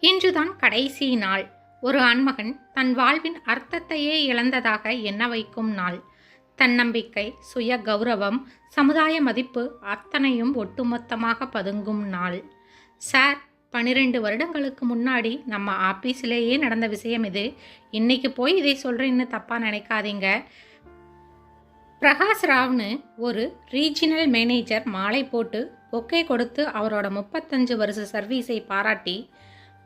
இன்றுதான் கடைசி நாள். ஒரு ஆண்மகன் தன் வாழ்வின் அர்த்தத்தையே இழந்ததாக எண்ண வைக்கும் நாள். தன்னம்பிக்கை சுய கௌரவம் சமுதாய மதிப்பு அத்தனையும் ஒட்டுமொத்தமாக பதுங்கும் நாள். சார் பன்னிரெண்டு வருடங்களுக்கு முன்னாடி நம்ம ஆபீஸிலேயே நடந்த விஷயம் இது. இன்னைக்கு போய் இதை சொல்கிறேன்னு தப்பாக நினைக்காதீங்க. பிரகாஷ் ராவ்னு ஒரு ரீஜினல் மேனேஜர் மாலை போட்டு பொக்கே கொடுத்து அவரோட முப்பத்தஞ்சு வருஷ சர்வீஸை பாராட்டி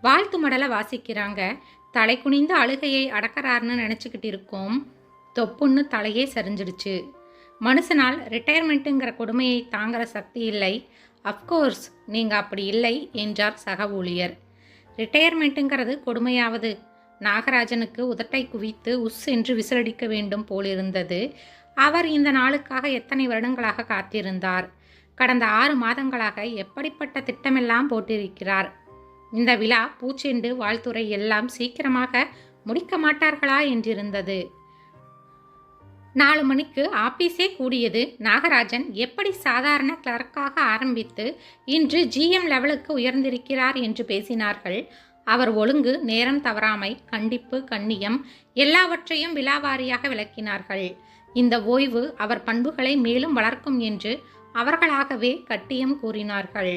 வாழ்த்து மடலை வாசிக்கிறாங்க. தலை குனிந்த அழுகையை அடக்கறாருன்னு நினச்சிக்கிட்டு இருக்கோம். தொப்புன்னு தலையே சரிஞ்சிடுச்சு. மனுஷனால் ரிட்டையர்மெண்ட்டுங்கிற கொடுமையை தாங்குற சக்தி இல்லை. அஃப்கோர்ஸ் நீங்கள் அப்படி இல்லை என்றார் சக ஊழியர். ரிட்டையர்மெண்ட்டுங்கிறது கொடுமையாவது. நாகராஜனுக்கு உதட்டை குவித்து உஸ் என்று விசிலடிக்க வேண்டும் போலிருந்தது. அவர் இந்த நாளுக்காக எத்தனை வருடங்களாக காத்திருந்தார். கடந்த ஆறு மாதங்களாக எப்படிப்பட்ட திட்டமெல்லாம் போட்டிருக்கிறார். இந்த விழா பூச்செண்டு வாழ்த்துறை எல்லாம் சீக்கிரமாக முடிக்க மாட்டார்களா என்றிருந்தது. நாலு மணிக்கு ஆபீஸே கூடியது. நாகராஜன் எப்படி சாதாரண கிளர்க்காக ஆரம்பித்து இன்று ஜிஎம் லெவலுக்கு உயர்ந்திருக்கிறார் என்று பேசினார்கள். அவர் ஒழுங்கு நேரம் தவறாமை கண்டிப்பு கண்ணியம் எல்லாவற்றையும் விலாவாரியாக விளக்கினார்கள். இந்த ஓய்வு அவர் பண்புகளை மேலும் வளர்க்கும் என்று அவர்களாகவே கட்டியம் கூறினார்கள்.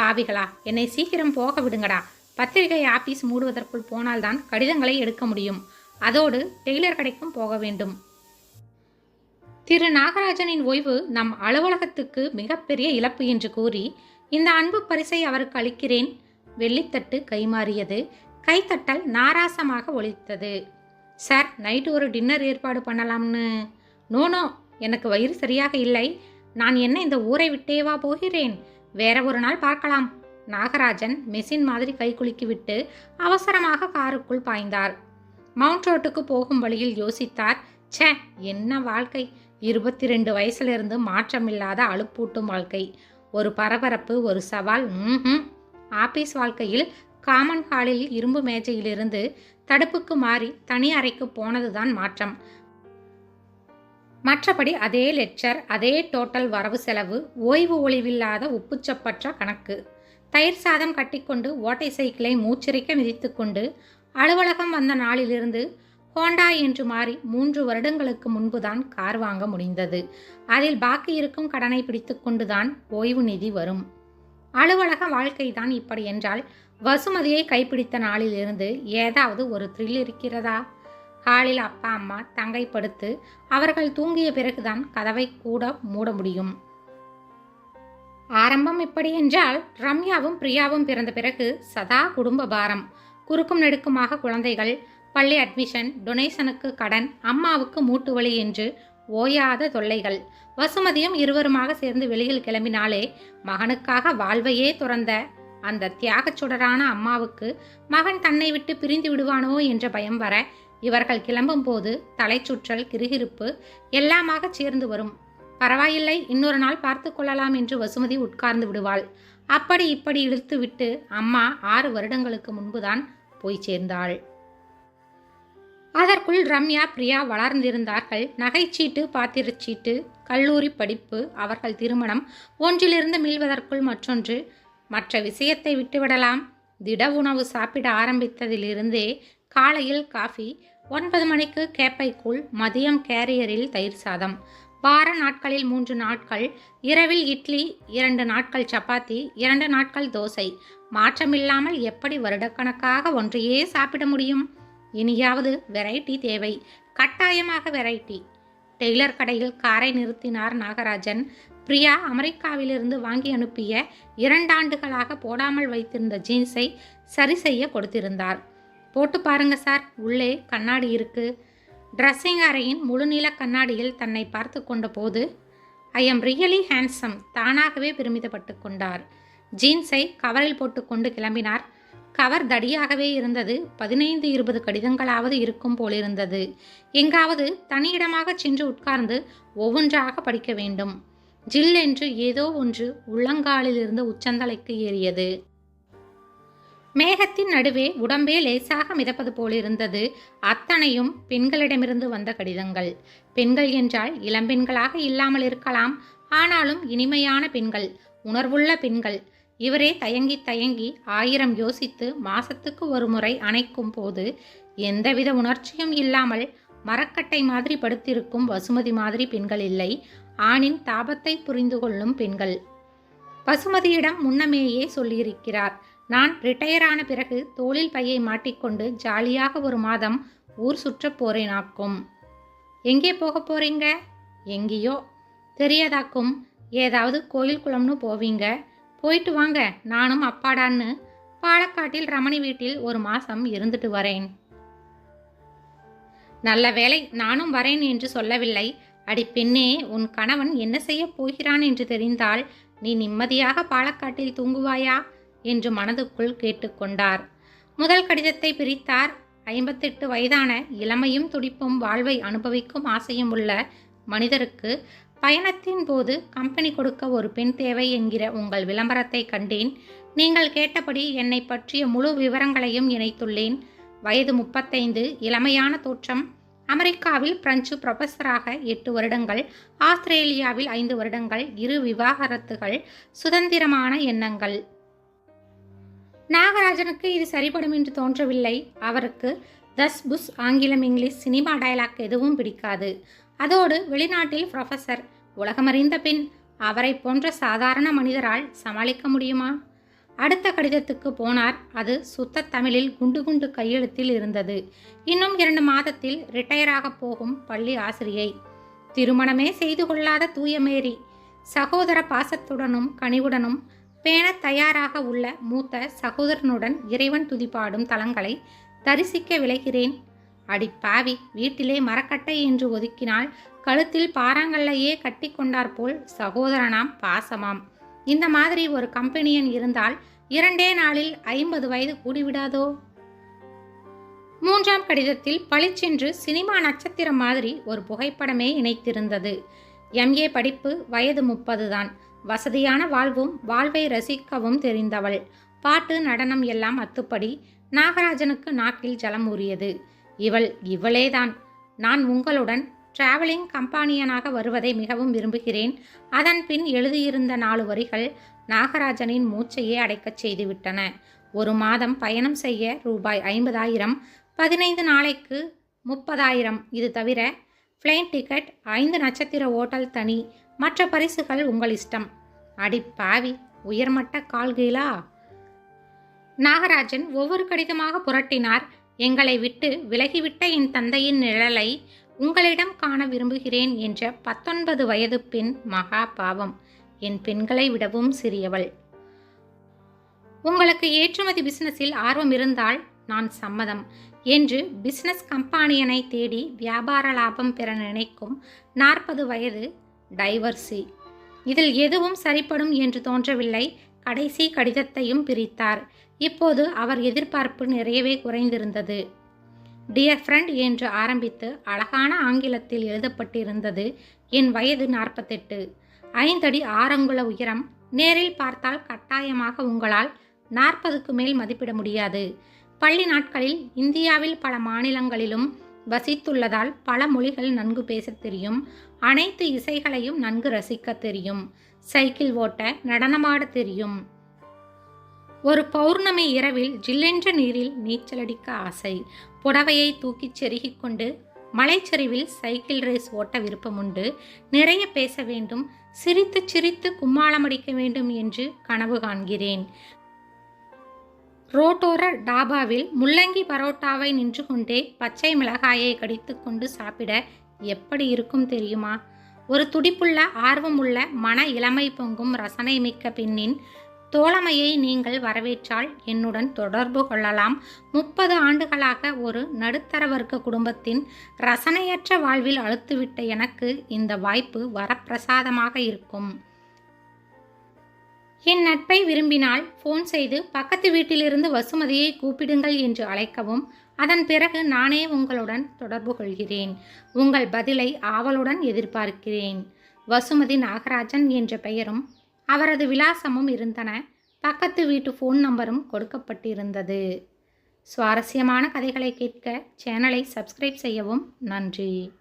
பாவிகளா என்னை சீக்கிரம் போக விடுங்கடா. பத்திரிகை ஆபீஸ் மூடுவதற்குள் போனால்தான் கடிதங்களை எடுக்க முடியும். அதோடு டெய்லர் கடைக்கும் போக வேண்டும். திரு. நாகராஜனின் ஓய்வு நம் அலுவலகத்துக்கு மிகப்பெரிய இழப்பு என்று கூறி இந்த அன்பு பரிசை அவருக்கு அளிக்கிறேன். வெள்ளித்தட்டு கைமாறியது. கைத்தட்டல் நாராசமாக ஒழித்தது சார் நைட்டு ஒரு டின்னர் ஏற்பாடு பண்ணலாம்னு. நோனோ எனக்கு வயிறு சரியாக இல்லை. நான் என்ன இந்த ஊரை விட்டேவா போகிறேன்? வேற ஒரு நாள் பார்க்கலாம். நாகராஜன் மெஷின் மாதிரி கை குலுக்கிவிட்டு அவசரமாக காருக்குள் பாய்ந்தார். மவுண்ட் ரோட்டுக்கு போகும் வழியில் யோசித்தார் ச்சே என்ன வாழ்க்கை? இருபத்தி ரெண்டு வயசுலேருந்து மாற்றமில்லாத அலுப்பூட்டும் வாழ்க்கை. ஒரு பரபரப்பு ஒரு சவால் ம் ஆபீஸ் வாழ்க்கையில் காமன் ஹாலில் இரும்பு மேஜையிலிருந்து தடுப்புக்கு மாறி தனி அறைக்கு போனதுதான் மாற்றம். மற்றபடி அதே லெக்சர் அதே டோட்டல் வரவு செலவு ஓய்வு ஒளிவில்லாத உப்புச்சப்பற்ற கணக்கு. தயிர் சாதம் கட்டிக்கொண்டு ஓட்டை சைக்கிளை மூச்சிறைக்க மிதித்துக்கொண்டு அலுவலகம் வந்த நாளிலிருந்து ஹோண்டா என்று மாறி மூன்று வருடங்களுக்கு முன்புதான் கார் வாங்க முடிந்தது. அதில் பாக்கி இருக்கும் கடனை பிடித்துக்கொண்டுதான் ஓய்வு நிதி வரும். அலுவலக வாழ்க்கைதான் இப்படி என்றால் வசுமதியை கைப்பிடித்த நாளிலிருந்து ஏதாவது ஒரு த்ரில் இருக்கிறதா? ஹாலில் அப்பா அம்மா தங்கை படுத்து அவர்கள் தூங்கிய பிறகுதான் கதவை கூட மூட முடியும். ஆரம்பம் இப்படி என்றால் ரம்யாவும் பிரியாவும் பிறந்த பிறகு சதா குடும்ப பாரம். குறுக்கும் நெடுக்குமாக குழந்தைகள் பள்ளி அட்மிஷன் டொனேஷனுக்கு கடன் அம்மாவுக்கு மூட்டு வலி என்று ஓயாத தொல்லைகள். வசுமதியும் இருவருமாக சேர்ந்து வெளியில் கிளம்பினாலே மகனுக்காக வாழ்வையே துறந்த அந்த தியாகச் சுடரான அம்மாவுக்கு மகன் தன்னை விட்டு பிரிந்து விடுவானோ என்ற பயம் வர இவர்கள் கிளம்பும் போது தலைச்சுற்றல் கிருகிருப்பு எல்லாமாக சேர்ந்து வரும். பரவாயில்லை இன்னொரு நாள் பார்த்து கொள்ளலாம் என்று வசுமதி உட்கார்ந்து விடுவாள். அப்படி இப்படி இழுத்து விட்டு அம்மா ஆறு வருடங்களுக்கு முன்புதான் போய் சேர்ந்தாள். அதற்குள் ரம்யா பிரியா வளர்ந்திருந்தார்கள். நகைச்சீட்டு பாத்திரச்சீட்டு கல்லூரி படிப்பு அவர்கள் திருமணம் ஒன்றிலிருந்து மீள்வதற்குள் மற்றொன்று. மற்ற விஷயத்தை விட்டுவிடலாம். திட உணவு சாப்பிட ஆரம்பித்ததிலிருந்தே காலையில் காஃபி ஒன்பது மணிக்கு கேப்பைக்குள் மதியம் கேரியரில் தயிர் சாதம் வார நாட்களில் மூன்று நாட்கள் இரவில் இட்லி இரண்டு நாட்கள் சப்பாத்தி இரண்டு நாட்கள் தோசை. மாற்றமில்லாமல் எப்படி வருடக்கணக்காக ஒன்றையே சாப்பிட முடியும்? இனியாவது வெரைட்டி தேவை. கட்டாயமாக வெரைட்டி. டெய்லர் கடையில் காரை நிறுத்தினார் நாகராஜன். பிரியா அமெரிக்காவிலிருந்து வாங்கி அனுப்பிய இரண்டாண்டுகளாக போடாமல் வைத்திருந்த ஜீன்ஸை சரி செய்ய கொடுத்திருந்தார். போட்டு பாருங்க சார். உள்ளே கண்ணாடி இருக்கு. ட்ரெஸ்ஸிங் அறையின் முழுநீள கண்ணாடியில் தன்னை பார்த்து கொண்ட போது ஐ எம் ரியலி ஹேண்ட்ஸம் தானாகவே பெருமிதப்பட்டு கொண்டார். ஜீன்ஸை கவரில் போட்டுக்கொண்டு கிளம்பினார். கவர் தடியாகவே இருந்தது. பதினைந்து இருபது கடிதங்களாவது இருக்கும் போலிருந்தது. எங்காவது தனியிடமாக சென்று உட்கார்ந்து ஒவ்வொன்றாக படிக்க வேண்டும். ஜில் என்று ஏதோ ஒன்று உள்ளங்காலிலிருந்து உச்சந்தலைக்கு ஏறியது. மேகத்தின் நடுவே உடம்பே லேசாக மிதப்பது போலிருந்தது. அத்தனையும் பெண்களிடமிருந்து வந்த கடிதங்கள். பெண்கள் என்றால் இளம்பெண்களாக இல்லாமல் இருக்கலாம். ஆனாலும் இனிமையான பெண்கள் உணர்வுள்ள பெண்கள். இவரே தயங்கி தயங்கி ஆயிரம் யோசித்து மாசத்துக்கு ஒரு முறை அணைக்கும் போது எந்தவித உணர்ச்சியும் இல்லாமல் மரக்கட்டை மாதிரி படுத்திருக்கும் வசுமதி மாதிரி பெண்கள் இல்லை. ஆணின் தாபத்தை புரிந்து கொள்ளும் பெண்கள். பசுமதியிடம் முன்னமேயே சொல்லியிருக்கிறார். நான் ரிட்டையர் ஆன பிறகு தோளில் பையை மாட்டிக்கொண்டு ஜாலியாக ஒரு மாதம் ஊர் சுற்றப் போறேனாக்கும். எங்கே போக போறீங்க? எங்கேயோ. தெரியாதாக்கும். ஏதாவது கோயில் குளம்னு போவீங்க. போயிட்டு வாங்க நானும் அப்பாடான்னு பாலக்காட்டில் ரமணி வீட்டில் ஒரு மாசம் இருந்துட்டு வரேன். நல்ல வேளை நானும் வரேன் என்று சொல்லவில்லை. அடி பெண்ணே உன் கணவன் என்ன செய்யப் போகிறான் என்று தெரிந்தால் நீ நிம்மதியாக பாலக்காட்டில் தூங்குவாயா? என்று மனதுக்குள் கேட்டுக்கொண்டார். முதல் கடிதத்தை பிரித்தார். ஐம்பத்தெட்டு வயதான இளமையும் துடிப்பும் வாழ்வை அனுபவிக்கும் ஆசையும் உள்ள மனிதருக்கு பயணத்தின் போது கம்பெனி கொடுக்க ஒரு பெண் தேவை என்கிற உங்கள் விளம்பரத்தை கண்டேன். நீங்கள் கேட்டபடி என்னை பற்றிய முழு விவரங்களையும் இணைத்துள்ளேன். வயது முப்பத்தைந்து இளமையான தோற்றம். அமெரிக்காவில் பிரெஞ்சு ப்ரொஃபஸராக எட்டு வருடங்கள் ஆஸ்திரேலியாவில் ஐந்து வருடங்கள் இரு விவாகரத்துகள் சுதந்திரமான எண்ணங்கள். நாகராஜனுக்கு இது சரிபடும் என்று தோன்றவில்லை. அவருக்கு தஸ் புஸ் ஆங்கிலம் இங்கிலீஷ் சினிமா டயலாக் எதுவும் பிடிக்காது. அதோடு வெளிநாட்டில் ப்ரொஃபஸர் உலகமறிந்த பின் அவரை போன்ற சாதாரண மனிதரால் சமாளிக்க முடியுமா? அடுத்த கடிதத்துக்கு போனார். அது சுத்த தமிழில் குண்டு குண்டு கையெழுத்தில் இருந்தது. இன்னும் இரண்டு மாதத்தில் ரிட்டையராக போகும் பள்ளி ஆசிரியை. திருமணமே செய்து கொள்ளாத தூய மேரி சகோதர பாசத்துடனும் கனிவுடனும் பேண தயாராக உள்ள மூத்த சகோதரனுடன் இறைவன் துதிப்பாடும் தலங்களை தரிசிக்க விளைகிறேன் அடி பாவி வீட்டிலே மரக்கட்டை என்று ஒதுக்கினால் கழுத்தில் பாறாங்கல்லையே கட்டி கொண்டாற்போல் சகோதரனாம் பாசமாம். இந்த மாதிரி ஒரு கம்பெனியன் இருந்தால் இரண்டே நாளில் ஐம்பது வயது கூடிவிடாதோ? மூன்றாம் கடிதத்தில் பளிச்சென்று சினிமா நட்சத்திரம் மாதிரி ஒரு புகைப்படமே இணைத்திருந்தது. எம்ஏ படிப்பு வயது முப்பது தான். வசதியான வாழ்வும் வாழ்வை ரசிக்கவும் தெரிந்தவள். பாட்டு நடனம் எல்லாம் அத்துப்படி நாகராஜனுக்கு நாக்கில் ஜலம் ஊறியது. இவள் இவளேதான். நான் உங்களுடன் டிராவலிங் கம்பானியனாக வருவதை மிகவும் விரும்புகிறேன். அதன் பின் எழுதியிருந்த நாலு வரிகள் நாகராஜனின் மூச்சையே அடைக்கச் செய்துவிட்டன. ஒரு மாதம் பயணம் செய்ய ரூபாய் ஐம்பதாயிரம் பதினைந்து நாளைக்கு முப்பதாயிரம். இது தவிர ஃப்ளைன் டிக்கெட் ஐந்து நட்சத்திர ஓட்டல் தனி. மற்ற பரிசுகள் உங்கள் இஷ்டம். அடி பாவி உயர்மட்ட கால்கீழா? நாகராஜன் ஒவ்வொரு கடிதமாக புரட்டினார். எங்களை விட்டு விலகிவிட்ட என் தந்தையின் நிழலை உங்களிடம் காண விரும்புகிறேன் என்ற பத்தொன்பது வயது பெண் மகா பாவம். என் பெண்களை விடவும் சிறியவள். உங்களுக்கு ஏற்றுமதி பிசினஸில் ஆர்வம் இருந்தால் நான் சம்மதம் என்று பிசினஸ் கம்பானியனை தேடி வியாபார லாபம் பெற நினைக்கும் நாற்பது வயது டைவர்சி. இதில் எதுவும் சரிப்படும் என்று தோன்றவில்லை. கடைசி கடிதத்தையும் பிரித்தார். இப்போது அவர் எதிர்பார்ப்பு நிறையவே குறைந்திருந்தது. டியர் ஃப்ரெண்ட் என்று ஆரம்பித்து அழகான ஆங்கிலத்தில் எழுதப்பட்டிருந்தது என் வயது நாற்பத்தெட்டு. ஐந்தடி ஆறங்குல உயரம். நேரில் பார்த்தால் கட்டாயமாக உங்களால் நாற்பதுக்கு மேல் மதிப்பிட முடியாது. பள்ளி நாட்களில் இந்தியாவில் பல மாநிலங்களிலும் வசித்துள்ளதால் பல மொழிகள் நன்கு பேசத் தெரியும். அனைத்து இசைகளையும் நன்கு ரசிக்க தெரியும். சைக்கிள் ஓட்ட நடனமாட தெரியும். ஒரு பௌர்ணமி இரவில் ஜில்லென்ற நீரில் நீச்சலடிக்க ஆசை. புடவையை தூக்கிச் செருகிக் கொண்டு மலைச்சரிவில் சைக்கிள் ரேஸ் ஓட்ட விருப்பமுண்டு நிறைய பேச வேண்டும் சிரித்து சிரித்து கும்மாளமடிக்க வேண்டும் என்று கனவு காண்கிறேன். ரோட்டோர டாபாவில் முள்ளங்கி பரோட்டாவை நின்று கொண்டே பச்சை மிளகாயை கடித்துக்கொண்டு சாப்பிட எப்படி இருக்கும் தெரியுமா? ஒரு துடிப்புள்ள ஆர்வமுள்ள மன இளமை பொங்கும் ரசனை மிக்க பெண்ணின் தோழமையை நீங்கள் வரவேற்றால் என்னுடன் தொடர்பு கொள்ளலாம். முப்பது ஆண்டுகளாக ஒரு நடுத்தர வர்க்க குடும்பத்தின் ரசனையற்ற வாழ்வில் அழுத்துவிட்ட எனக்கு இந்த வாய்ப்பு வரப்பிரசாதமாக இருக்கும். என் நட்பை விரும்பினால் ஃபோன் செய்து பக்கத்து வீட்டிலிருந்து வசுமதியை கூப்பிடுங்கள் என்று அழைக்கவும் அதன் பிறகு நானே உங்களுடன் தொடர்பு கொள்கிறேன். உங்கள் பதிலை ஆவலுடன் எதிர்பார்க்கிறேன். வசுமதி நாகராஜன் என்ற பெயரும் அவரது விலாசமும் இருந்தன. பக்கத்து வீட்டு ஃபோன் நம்பரும் கொடுக்கப்பட்டிருந்தது. சுவாரஸ்யமான கதைகளை கேட்க சேனலை சப்ஸ்கிரைப் செய்யவும் நன்றி.